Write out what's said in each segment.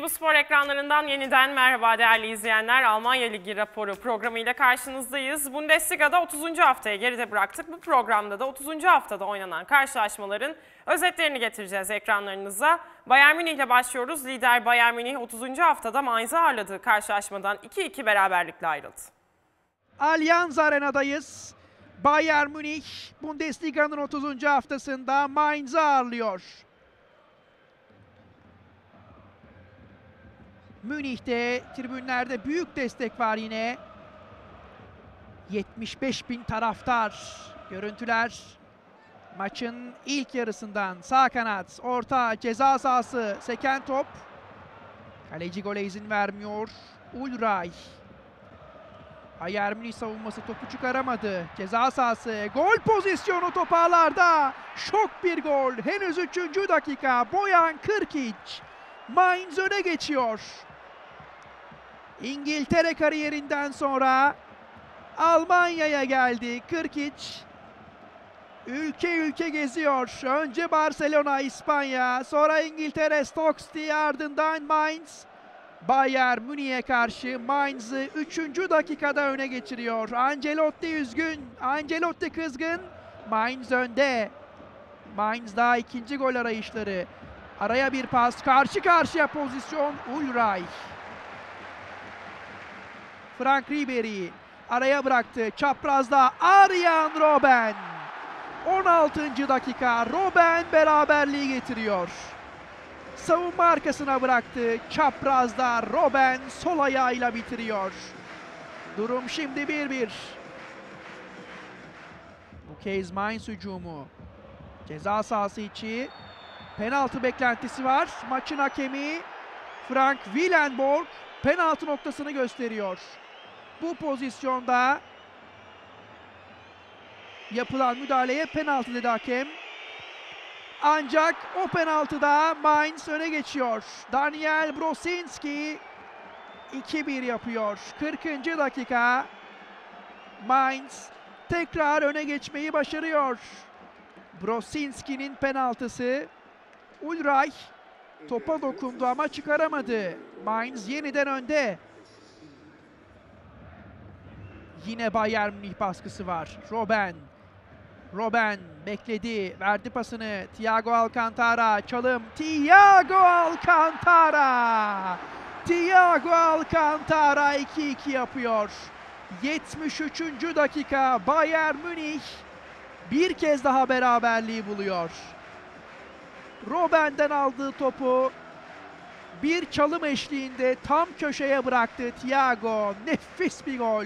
TV spor ekranlarından yeniden merhaba değerli izleyenler. Almanya Ligi raporu programıyla karşınızdayız. Bundesliga'da 30. haftaya geride bıraktık. Bu programda da 30. haftada oynanan karşılaşmaların özetlerini getireceğiz ekranlarınıza. Bayern Münih ile başlıyoruz. Lider Bayern Münih 30. haftada Mainz'ı ağırladığı karşılaşmadan 2-2 beraberlikle ayrıldı. Allianz Arena'dayız. Bayern Münih Bundesliga'nın 30. haftasında Mainz'ı ağırlıyor. Münih'te tribünlerde büyük destek var yine. 75 bin taraftar. Görüntüler maçın ilk yarısından sağ kanat, orta ceza sahası, seken top. Kaleci gole izin vermiyor. Ulray. Bayern Münih savunması topu çıkaramadı. Ceza sahası, gol pozisyonu toparlarda. Şok bir gol. Henüz 3. dakika. Boyan Kırkic. Mainz öne geçiyor. İngiltere kariyerinden sonra Almanya'ya geldi. Kırkic ülke ülke geziyor. Önce Barcelona, İspanya, sonra İngiltere, Stoke City, ardından Mainz. Bayern Münih'e karşı Mainz'ı 3. dakikada öne geçiriyor. Ancelotti üzgün, Ancelotti kızgın. Mainz önde. Mainz daha ikinci gol arayışları. Araya bir pas, karşı karşıya pozisyon Ulreich. Frank Ribery araya bıraktı. Çaprazda Arjen Robben. 16. dakika Robben beraberliği getiriyor. Savunma arkasına bıraktı. Çaprazda Robben sol ayağıyla bitiriyor. Durum şimdi 1-1. Bu kez Mainz hücumu. Ceza sahası içi. Penaltı beklentisi var. Maçın hakemi Frank Willenborg penaltı noktasını gösteriyor. Bu pozisyonda yapılan müdahaleye penaltı dedi hakem. Ancak o penaltıda Mainz öne geçiyor. Daniel Brosinski 2-1 yapıyor. 40. dakika Mainz tekrar öne geçmeyi başarıyor. Brosinski'nin penaltısı. Ulreich topa dokundu ama çıkaramadı. Mainz yeniden önde. Yine Bayern Münih baskısı var. Robben. Robben bekledi. Verdi pasını. Thiago Alcantara. Çalım. Thiago Alcantara. Thiago Alcantara 2-2 yapıyor. 73. dakika Bayern Münih bir kez daha beraberliği buluyor. Robben'den aldığı topu bir çalım eşliğinde tam köşeye bıraktı Thiago. Nefis bir gol.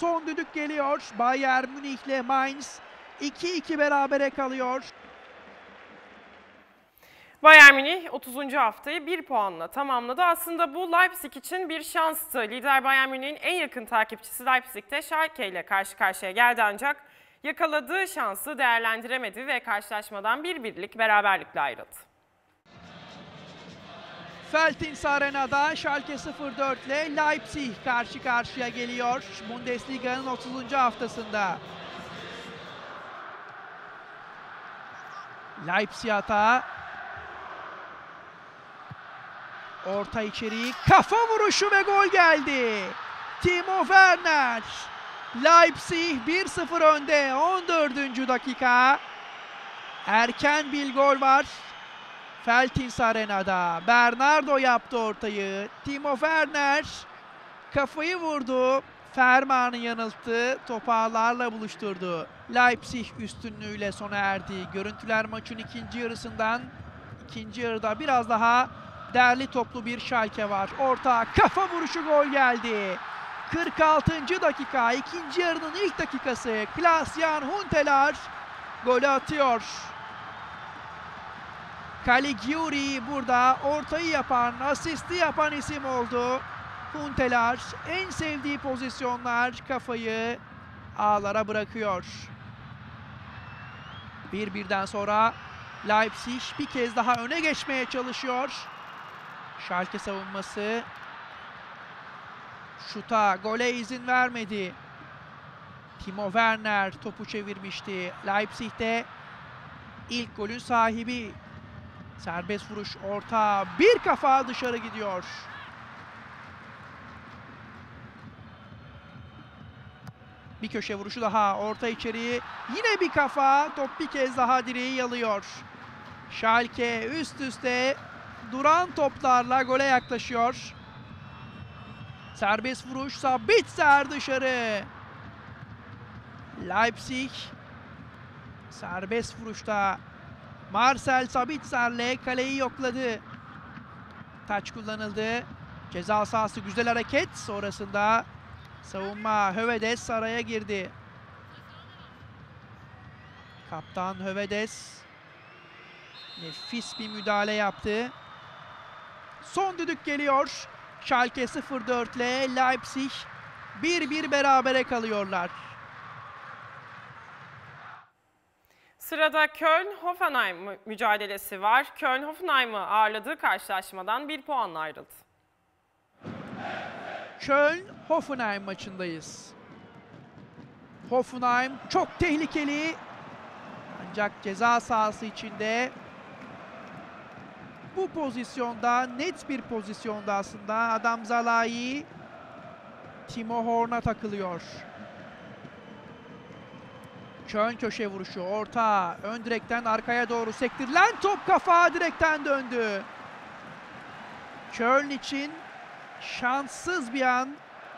Son düdük geliyor. Bayern Münih ile Mainz 2-2 berabere kalıyor. Bayern Münih 30. haftayı 1 puanla tamamladı. Aslında bu Leipzig için bir şanstı. Lider Bayern Münih'in en yakın takipçisi Leipzig'te Schalke ile karşı karşıya geldi ancak yakaladığı şansı değerlendiremedi ve karşılaşmadan bir birlik beraberlikle ayrıldı. Feltins Arena'da Schalke 04 ile Leipzig karşı karşıya geliyor. Bundesliga'nın 30. haftasında. Leipzig hata. Orta içeriği kafa vuruşu ve gol geldi. Timo Werner. Leipzig 1-0 önde 14. dakika. Erken bir gol var. Feltins Arena'da. Bernardo yaptı ortayı. Timo Werner kafayı vurdu. Ferman'ı yanılttı. Topağlarla buluşturdu. Leipzig üstünlüğüyle sona erdi. Görüntüler maçın ikinci yarısından. ikinci yarıda biraz daha derli toplu bir Schalke var. Orta kafa vuruşu gol geldi. 46. dakika ikinci yarının ilk dakikası. Klaas-Jan Huntelaar golü atıyor. Caligiuri burada ortayı yapan, asisti yapan isim oldu. Huntelaar en sevdiği pozisyonlar kafayı ağlara bırakıyor. Bir birden sonra Leipzig bir kez daha öne geçmeye çalışıyor. Schalke savunması şuta, gole izin vermedi. Timo Werner topu çevirmişti. Leipzig'te ilk golün sahibi Serbest vuruş orta bir kafa dışarı gidiyor. Bir köşe vuruşu daha orta içeriği. Yine bir kafa top bir kez daha direği yalıyor. Schalke üst üste duran toplarla gole yaklaşıyor. Serbest vuruş Sabitzer dışarı. Leipzig serbest vuruşta Marcel Sabitzer'le kaleyi yokladı. Taç kullanıldı. Ceza sahası güzel hareket. Sonrasında savunma Hövedes araya girdi. Kaptan Hövedes nefis bir müdahale yaptı. Son düdük geliyor. Schalke 0-4 ile Leipzig 1-1 berabere kalıyorlar. Sırada Köln-Hoffenheim mü- mücadelesi var. Köln Hoffenheim'ı ağırladığı karşılaşmadan bir puanla ayrıldı. Köln-Hoffenheim maçındayız. Hoffenheim çok tehlikeli. Ancak ceza sahası içinde bu pozisyonda net bir pozisyonda aslında Adam Zalai Timo Horn'a takılıyor. Köln köşe vuruşu orta ön direkten arkaya doğru sektirilen top kafa direkten döndü. Köln için şanssız bir an.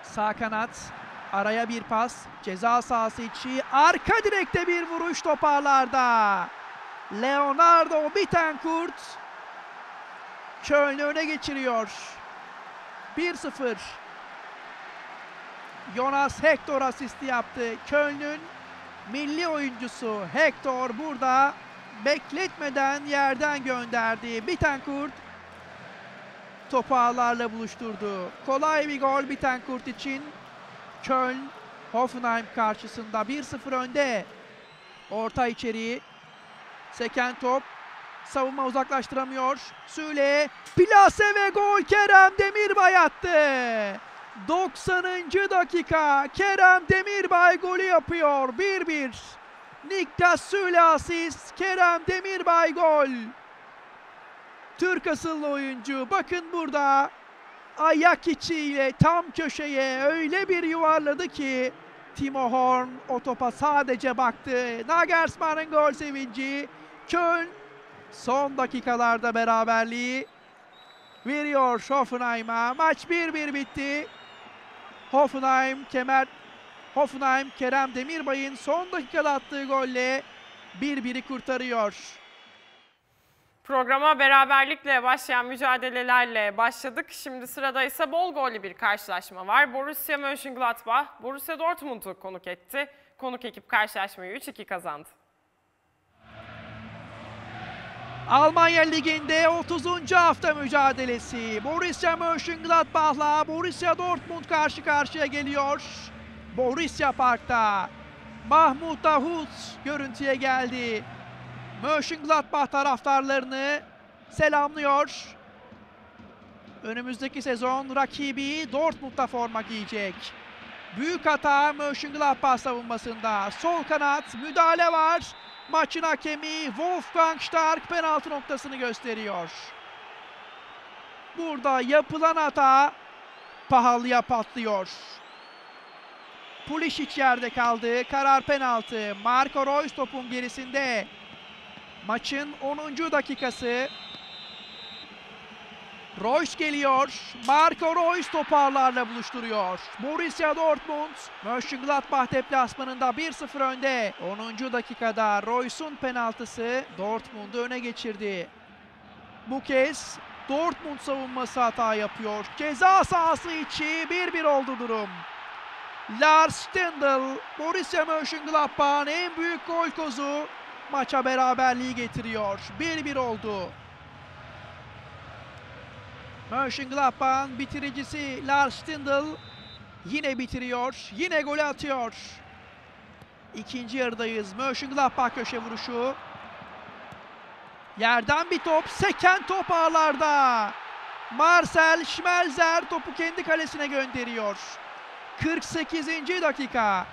Sağ kanat araya bir pas. Ceza sahası içi arka direkte bir vuruş toparlarda. Leonardo Bittencourt Köln'ü öne geçiriyor. 1-0 Jonas Hector asisti yaptı. Köln'ün milli oyuncusu Hector burada bekletmeden yerden gönderdi Bittencourt topu ağlarla buluşturdu. Kolay bir gol Bittencourt için. Köln, Hoffenheim karşısında 1-0 önde. Orta içeriği. Seken top. Savunma uzaklaştıramıyor. Süle, plase ve gol Kerem Demirbay attı. 90. dakika Kerem Demirbay golü yapıyor. 1-1. Niklas Süle asist. Kerem Demirbay gol. Türk asıllı oyuncu. Bakın burada ayak içiyle tam köşeye öyle bir yuvarladı ki Timo Horn o topa sadece baktı. Nagelsmann'ın gol sevinci. Köln son dakikalarda beraberliği veriyor Hoffenheim'a. Maç 1-1 bitti. Hoffenheim kemer Hoffenheim Kerem Demirbay'ın son dakikada attığı golle 1-1'i kurtarıyor. Programa beraberlikle başlayan mücadelelerle başladık. Şimdi sırada ise bol gollü bir karşılaşma var. Borussia Mönchengladbach, Borussia Dortmund'u konuk etti. Konuk ekip karşılaşmayı 3-2 kazandı. Almanya Ligi'nde 30. hafta mücadelesi. Borussia Mönchengladbach'la Borussia Dortmund karşı karşıya geliyor. Borussia Park'ta Mahmut Davut görüntüye geldi. Mönchengladbach taraftarlarını selamlıyor. Önümüzdeki sezon rakibi Dortmund'da forma giyecek. Büyük hata Mönchengladbach savunmasında. Sol kanat müdahale var. Maçın hakemi Wolfgang Stark penaltı noktasını gösteriyor. Burada yapılan hata pahalıya patlıyor. Pulisic yerde kaldı. Karar penaltı. Marco Reus topun gerisinde. Maçın 10. dakikası. Reus geliyor. Marco Reus toparlarla buluşturuyor. Borussia Dortmund, Mönchengladbach deplasmanında 1-0 önde. 10. dakikada Reus'un penaltısı Dortmund'u öne geçirdi. Bu kez Dortmund savunması hata yapıyor. Ceza sahası içi 1-1 oldu durum. Lars Stindl, Borussia Mönchengladbach'ın en büyük gol kozu maça beraberliği getiriyor. 1-1 oldu. Mönchengladbach'ın bitiricisi Lars Stindl yine bitiriyor. Yine golü atıyor. İkinci yarıdayız. Mönchengladbach köşe vuruşu. Yerden bir top. Seken top ağlarda. Marcel Schmelzer topu kendi kalesine gönderiyor. 48. dakika.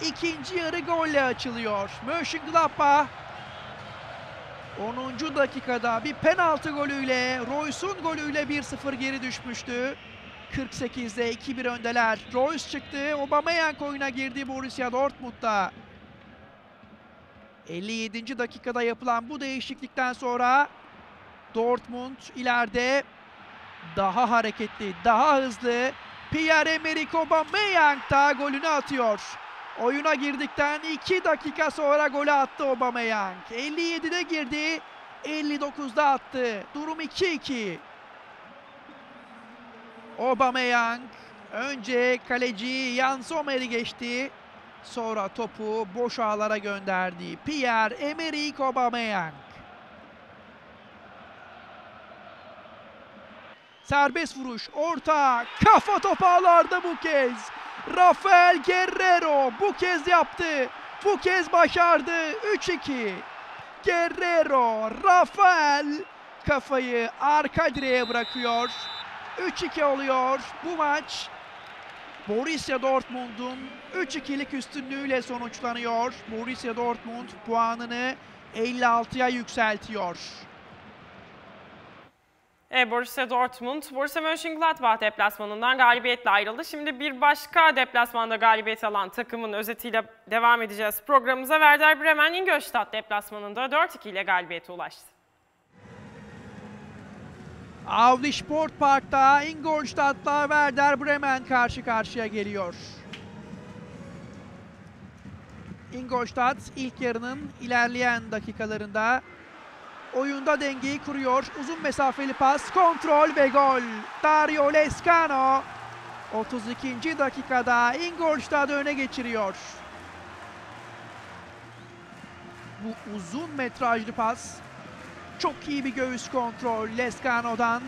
İkinci yarı golle açılıyor. Mönchengladbach 10. dakikada bir penaltı golüyle, Royce'un golüyle 1-0 geri düşmüştü. 48'de 2-1 öndeler. Royce çıktı, Aubameyang oyuna girdi Borussia Dortmund'da. 57. dakikada yapılan bu değişiklikten sonra Dortmund ileride daha hareketli, daha hızlı. Pierre-Emerick Aubameyang da golünü atıyor. Oyuna girdikten 2 dakika sonra golü attı Aubameyang. 57'de girdi, 59'da attı. Durum 2-2. Aubameyang önce kaleci Jan Sommer'i geçti. Sonra topu boş ağlara gönderdi. Pierre-Emerick Aubameyang. Serbest vuruş, orta, kafa topu ağlarda bu kez. Rafael Guerrero bu kez yaptı. Bu kez başardı. 3-2. Guerrero, Rafael kafayı arka direğe bırakıyor. 3-2 oluyor bu maç. Borussia Dortmund'un 3-2'lik üstünlüğüyle sonuçlanıyor. Borussia Dortmund puanını 56'ya yükseltiyor. E, Borussia Dortmund, Borussia Mönchengladbach deplasmanından galibiyetle ayrıldı. Şimdi bir başka deplasmanda galibiyet alan takımın özetiyle devam edeceğiz programımıza. Werder Bremen Ingolstadt deplasmanında 4-2 ile galibiyete ulaştı. Audi Sport Park'ta Ingolstadt'la Werder Bremen karşı karşıya geliyor. Ingolstadt ilk yarının ilerleyen dakikalarında oyunda dengeyi kuruyor. Uzun mesafeli pas, kontrol ve gol. Dario Lescano 32. dakikada Ingolstadt'ı öne geçiriyor. Bu uzun metrajlı pas çok iyi bir göğüs kontrol Lescano'dan.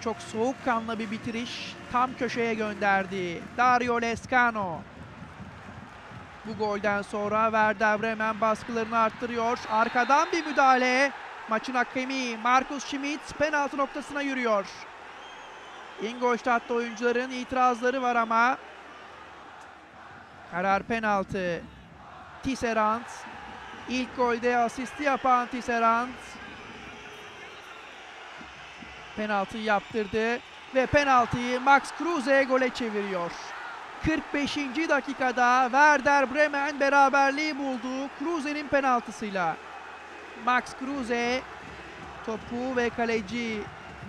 Çok soğukkanlı bir bitiriş. Tam köşeye gönderdi. Dario Lescano. Bu golden sonra Werder Bremen baskılarını arttırıyor. Arkadan bir müdahale. Maçın hakemi Markus Schmidt penaltı noktasına yürüyor. Ingolstadt'ta oyuncuların itirazları var ama karar penaltı. Tisserand İlk golde asisti yapan Tisserand penaltı yaptırdı ve penaltıyı Max Kruse gole çeviriyor. 45. dakikada Werder Bremen beraberliği buldu Kruse'nin penaltısıyla. Max Kruse topu ve kaleci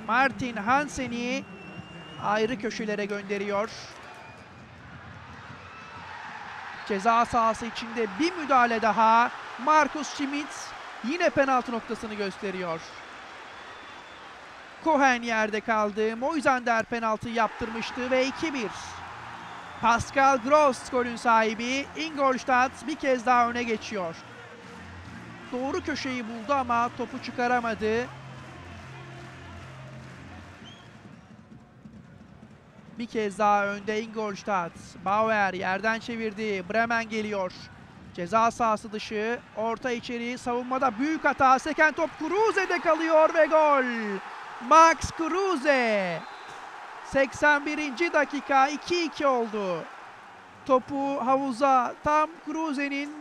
Martin Hansen'i ayrı köşelere gönderiyor. Ceza sahası içinde bir müdahale daha. Markus Schmidt yine penaltı noktasını gösteriyor. Cohen yerde kaldı. Moisander penaltı yaptırmıştı ve 2-1. Pascal Gross golün sahibi. Ingolstadt bir kez daha öne geçiyor. Doğru köşeyi buldu ama topu çıkaramadı. Bir kez daha önde Ingolstadt. Bauer yerden çevirdi. Bremen geliyor. Ceza sahası dışı. Orta içeri. Savunmada büyük hata. Seken top Kruse'de kalıyor ve gol. Max Kruse. 81. dakika 2-2 oldu. Topu havuza tam Kruse'nin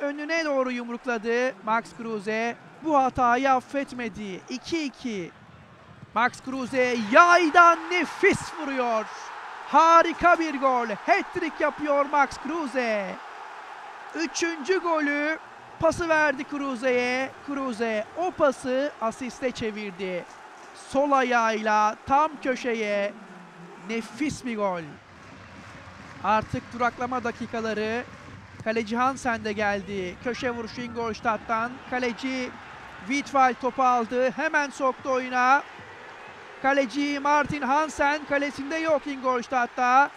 önüne doğru yumrukladı. Max Kruse bu hatayı affetmedi. 2-2. Max Kruse yaydan nefis vuruyor. Harika bir gol. Hat-trick yapıyor Max Kruse. Üçüncü golü pası verdi Kruse'ye. Kruse o pası asiste çevirdi. Sol ayağıyla tam köşeye nefis bir gol. Artık duraklama dakikaları. Kaleci Hansen de geldi. Köşe vuruşu Ingolstadt'tan. Kaleci Wittwald topu aldı. Hemen soktu oyuna. Kaleci Martin Hansen kalesinde yok Ingolstadt'ta.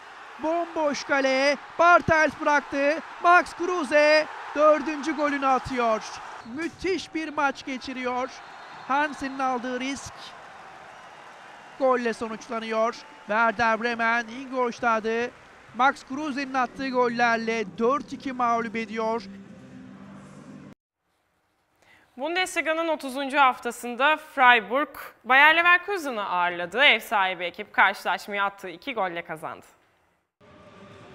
Bomboş kale. Bartels bıraktı. Max Kruse dördüncü golünü atıyor. Müthiş bir maç geçiriyor. Hansen'in aldığı risk golle sonuçlanıyor. Werder Bremen Ingolstadt'ı Max Kruse'nin attığı gollerle 4-2 mağlup ediyor. Bundesliga'nın 30. haftasında Freiburg, Bayer Leverkusen'ı ağırladı. Ev sahibi ekip karşılaşmayı attığı iki golle kazandı.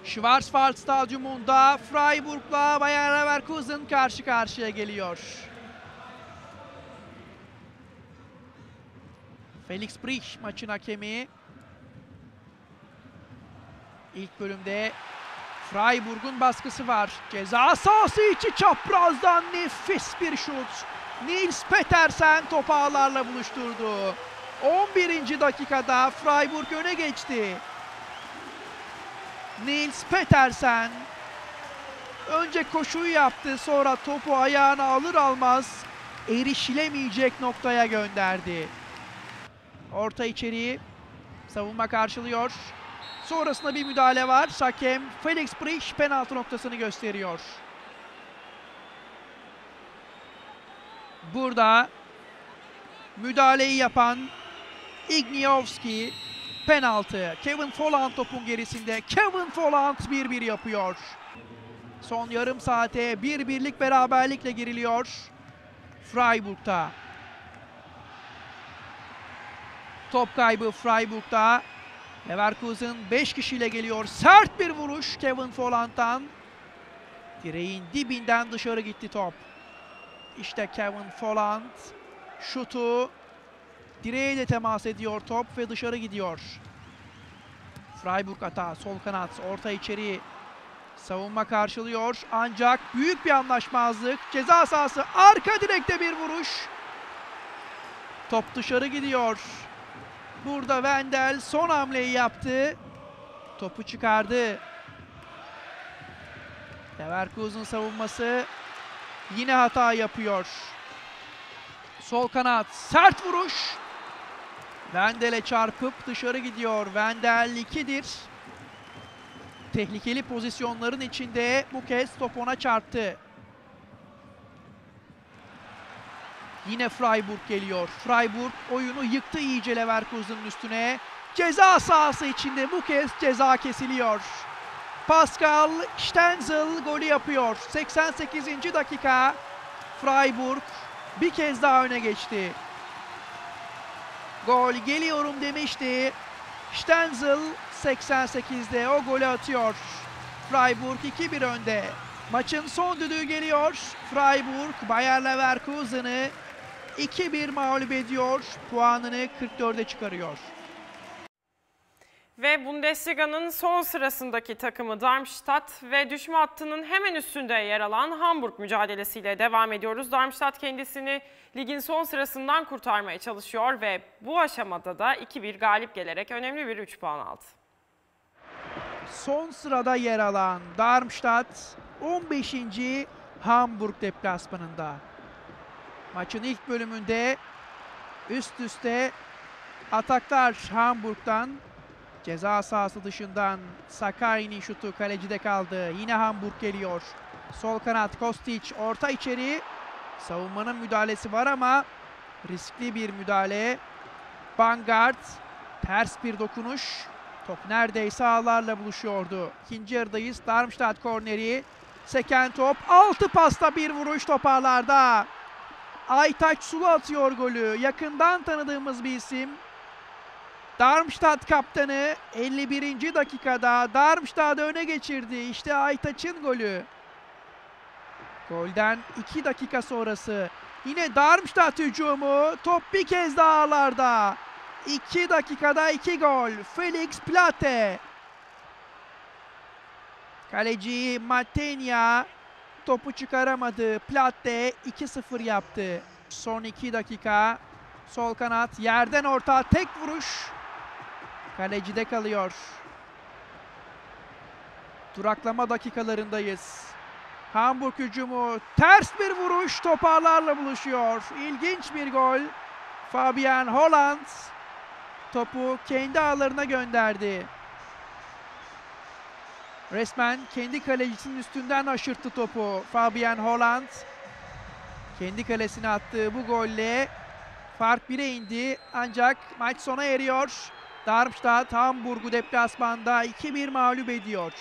Schwarzwald Stadyumunda Freiburg'la Bayer Leverkusen karşı karşıya geliyor. Felix Brich maçın hakemi İlk bölümde Freiburg'un baskısı var. Ceza sahası içi çaprazdan nefis bir şut. Nils Petersen topu ağlarla buluşturdu. 11. dakikada Freiburg öne geçti. Nils Petersen önce koşuyu yaptı sonra topu ayağına alır almaz erişilemeyecek noktaya gönderdi. Orta içeriği savunma karşılıyor. Sonrasında bir müdahale var. Hakem Felix Brich penaltı noktasını gösteriyor. Burada müdahaleyi yapan Igniowski penaltı. Kevin Folland topun gerisinde. Kevin Folland 1-1 yapıyor. Son yarım saate bir birlik beraberlikle giriliyor. Freiburg'da. Top kaybı Freiburg'da. Leverkusen 5 kişiyle geliyor. Sert bir vuruş Kevin Folland'dan. Direğin dibinden dışarı gitti top. İşte Kevin Folland. Şutu. Direğe de temas ediyor top ve dışarı gidiyor. Freiburg hata. Sol kanat. Orta içeri. Savunma karşılıyor. Ancak büyük bir anlaşmazlık. Ceza sahası. Arka direkte bir vuruş. Top dışarı gidiyor. Burada Wendel son hamleyi yaptı. Topu çıkardı. Leverkusen savunması yine hata yapıyor. Sol kanat sert vuruş. Wendel'e çarpıp dışarı gidiyor. Wendel 2'dir. Tehlikeli pozisyonların içinde bu kez top ona çarptı. Yine Freiburg geliyor. Freiburg oyunu yıktı iyice Leverkusen'ın üstüne. Ceza sahası içinde bu kez ceza kesiliyor. Pascal Stenzel golü yapıyor. 88. dakika Freiburg bir kez daha öne geçti. Gol geliyorum demişti. Stenzel 88'de o golü atıyor. Freiburg 2-1 önde. Maçın son düdüğü geliyor. Freiburg Bayer Leverkusen'ı 2-1 mağlup ediyor. Puanını 44'e çıkarıyor. Ve Bundesliga'nın son sırasındaki takımı Darmstadt ve düşme hattının hemen üstünde yer alan Hamburg mücadelesiyle devam ediyoruz. Darmstadt kendisini ligin son sırasından kurtarmaya çalışıyor ve bu aşamada da 2-1 galip gelerek önemli bir 3 puan aldı. Son sırada yer alan Darmstadt 15. Hamburg deplasmanında. Maçın ilk bölümünde üst üste ataklar Hamburg'dan. Ceza sahası dışından Sakai'nin şutu kalecide kaldı. Yine Hamburg geliyor. Sol kanat Kostic orta içeri. Savunmanın müdahalesi var ama riskli bir müdahale. Bangard ters bir dokunuş. Top neredeyse ağlarla buluşuyordu. İkinci yarıdayız. Darmstadt korneri. Seken top. Altı pasta bir vuruş toparlarda. Aytaç Sulu atıyor golü. Yakından tanıdığımız bir isim. Darmstadt kaptanı 51. dakikada Darmstadt'ı öne geçirdi. İşte Aytaç'ın golü. Golden 2 dakika sonrası yine Darmstadt hücumu. Top bir kez daha ağlarda. 2 dakikada 2 gol. Felix Plate. Kaleci Matenia topu çıkaramadı. Plate 2-0 yaptı. Son 2 dakika. Sol kanat yerden orta tek vuruş. Kalecide kalıyor. Duraklama dakikalarındayız. Hamburg hücumu ters bir vuruş toparlarla buluşuyor. İlginç bir gol. Fabian Holland topu kendi ağlarına gönderdi. Resmen kendi kalecisinin üstünden aşırttı topu Fabian Holland. Kendi kalesine attığı bu golle fark 1'e indi ancak maç sona eriyor. Darmstadt Hamburg'u deplasmanda 2-1 mağlup ediyor.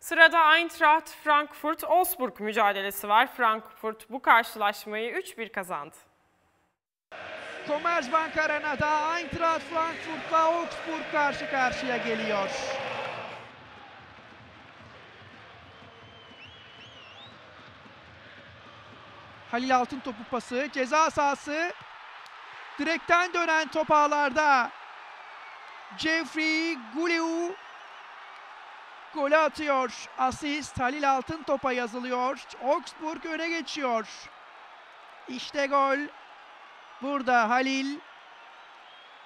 Sırada Eintracht Frankfurt Wolfsburg mücadelesi var. Frankfurt bu karşılaşmayı 3-1 kazandı. Commerzbank Arena'da Eintracht Frankfurt'la Augsburg karşı karşıya geliyor. Halil Altın topu pası, ceza sahası. Direkten dönen top ağlarda. Jeffrey Guleu golü atıyor. Asist Halil Altın topa yazılıyor. Augsburg öne geçiyor. İşte gol. Burada Halil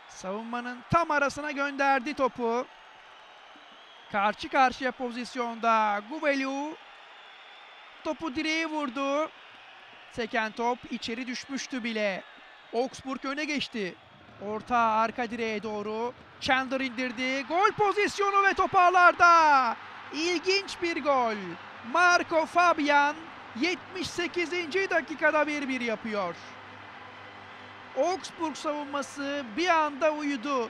savunmanın tam arasına gönderdi topu. Karşı karşıya pozisyonda Gubelu topu direğe vurdu. Seken top içeri düşmüştü bile. Augsburg öne geçti. Orta arka direğe doğru. Chandler indirdi. Gol pozisyonu ve top ağlarda. İlginç bir gol. Marco Fabian 78. dakikada 1-1 yapıyor. Augsburg savunması bir anda uyudu.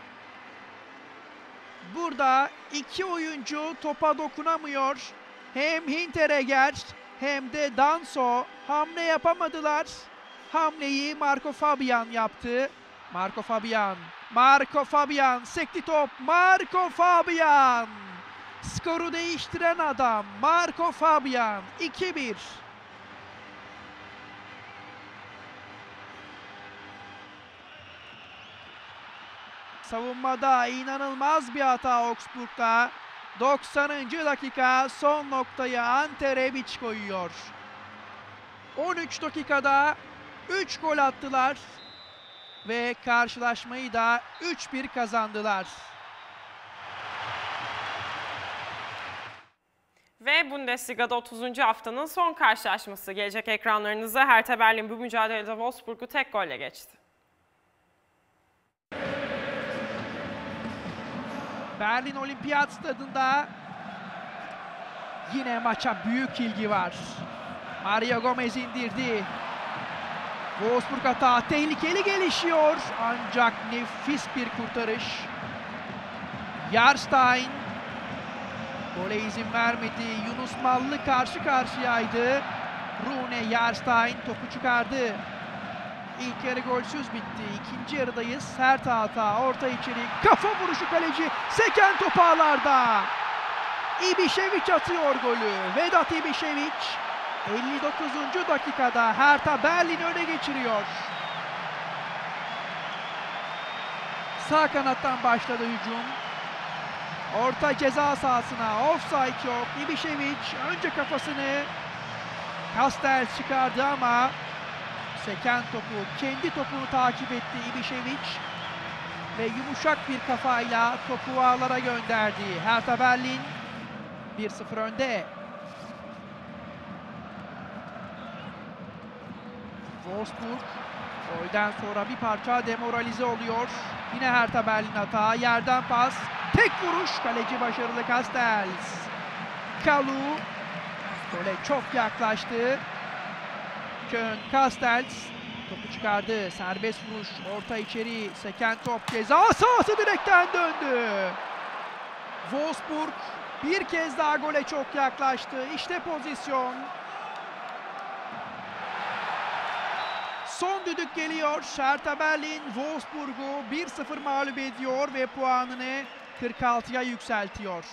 Burada iki oyuncu topa dokunamıyor. Hem Hinteregger hem de Danso hamle yapamadılar. Hamleyi Marco Fabian yaptı. Marco Fabian, Marco Fabian sekti top. Marco Fabian. Skoru değiştiren adam Marco Fabian 2-1. Savunmada inanılmaz bir hata Augsburg'da. 90. dakika son noktayı Ante Rebic koyuyor. 13 dakikada 3 gol attılar ve karşılaşmayı da 3-1 kazandılar. Ve Bundesliga'da 30. haftanın son karşılaşması gelecek ekranlarınıza. Hertha Berlin bu mücadelede Wolfsburg'u tek golle geçti. Berlin Olimpiyat Stadında yine maça büyük ilgi var. Mario Gomez indirdi. Wolfsburg hata tehlikeli gelişiyor ancak nefis bir kurtarış. Yarstein gole izin vermedi. Yunus Mallı karşı karşıyaydı. Rune Yarstein topu çıkardı. İlk yarı golsüz bitti. İkinci yarıdayız. Sert hata, orta içeri, kafa vuruşu kaleci. Seken top ağlarda. İbişeviç atıyor golü. Vedat İbişeviç 59. dakikada Hertha Berlin öne geçiriyor. Sağ kanattan başladı hücum. Orta ceza sahasına offside yok. İbişeviç önce kafasını Castells çıkardı ama Seken topu kendi topunu takip etti İbişeviç ve yumuşak bir kafayla topu ağlara gönderdi. Hertha Berlin 1-0 önde. Wolfsburg golden sonra bir parça demoralize oluyor. Yine Hertha Berlin hata. Yerden pas. Tek vuruş. Kaleci başarılı Castells. Kalu gole çok yaklaştı. Köln Castells topu çıkardı. Serbest vuruş. Orta içeri. Seken top. Ceza sahası direkten döndü. Wolfsburg bir kez daha gole çok yaklaştı. İşte pozisyon. Son düdük geliyor. Hertha Berlin Wolfsburg'u 1-0 mağlup ediyor ve puanını 46'ya yükseltiyor.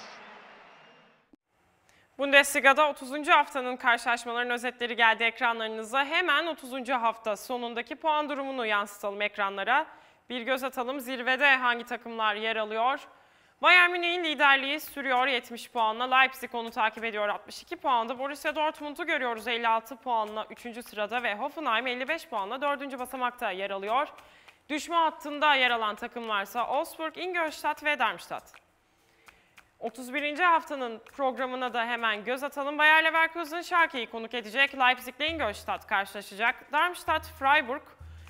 Bundesliga'da 30. haftanın karşılaşmaların özetleri geldi ekranlarınıza. Hemen 30. hafta sonundaki puan durumunu yansıtalım ekranlara. Bir göz atalım zirvede hangi takımlar yer alıyor. Bayern Münih'in liderliği sürüyor 70 puanla. Leipzig onu takip ediyor 62 puanda. Borussia Dortmund'u görüyoruz 56 puanla 3. sırada ve Hoffenheim 55 puanla 4. basamakta yer alıyor. Düşme hattında yer alan takımlarsa Augsburg, Ingolstadt ve Darmstadt. 31. haftanın programına da hemen göz atalım. Bayer Leverkusen Schalke'yi konuk edecek. Leipzig ile Ingolstadt karşılaşacak. Darmstadt, Freiburg,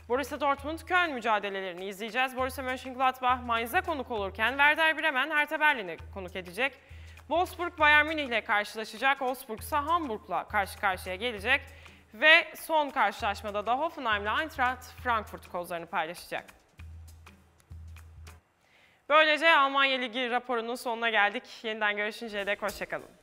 Borussia Dortmund, Köln mücadelelerini izleyeceğiz. Borussia Mönchengladbach Mainz'a konuk olurken Werder Bremen Hertha Berlin'i konuk edecek. Wolfsburg Bayern Münih ile karşılaşacak. Wolfsburg ise Hamburg'la karşı karşıya gelecek. Ve son karşılaşmada da Hoffenheim ile Eintracht Frankfurt kozlarını paylaşacak. Böylece Almanya Ligi raporunun sonuna geldik. Yeniden görüşünceye dek hoşçakalın.